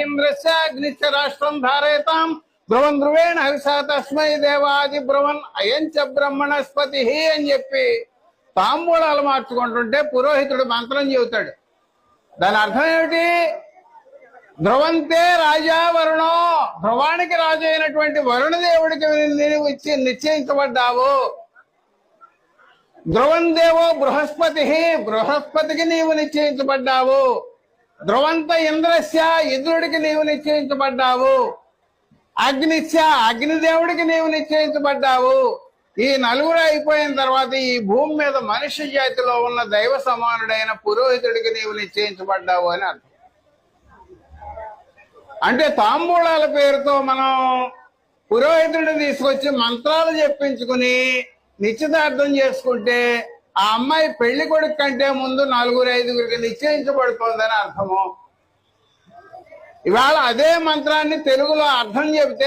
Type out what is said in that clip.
ఇంద్రస్య అగ్నిశ్చ రాష్ట్రం ధారయతాం ధ్రువం ధ్రువేణ హరిసా తస్మై దేవాది భ్రువన్ అయంచ బ్రహ్మణస్పతి అని చెప్పి తాంబూలాలు మార్చుకుంటుంటే పురోహితుడు మంత్రం చెబుతాడు. దాని అర్థం ఏమిటి? ధ్రువంతే రాజా వరుణో ధ్రువానికి రాజు అయినటువంటి వరుణదేవుడికి నీవు ఇచ్చి నిశ్చయించబడ్డావు. ధ్రువం దేవో బృహస్పతి బృహస్పతికి నీవు నిశ్చయించబడ్డావు. ధ్రువంత ఇంద్రస్య ఇంద్రుడికి నీవు నిశ్చయించబడ్డావు. అగ్నిశ్య అగ్నిదేవుడికి నీవు నిశ్చయించబడ్డావు. ఈ నలుగురు అయిపోయిన తర్వాత ఈ భూమి మీద మనిషి జాతిలో ఉన్న దైవ సమానుడైన పురోహితుడికి నీవు నిశ్చయించబడ్డావు అని అర్థం. అంటే తాంబూలాల పేరుతో మనం పురోహితుడిని తీసుకొచ్చి మంత్రాలు చెప్పించుకుని నిశ్చితార్థం చేసుకుంటే ఆ అమ్మాయి పెళ్ళి కొడుకు కంటే ముందు నలుగురు ఐదుగురికి నిశ్చయించబడుతోందని అర్థము. ఇవాళ అదే మంత్రాన్ని తెలుగులో అర్థం చెబితే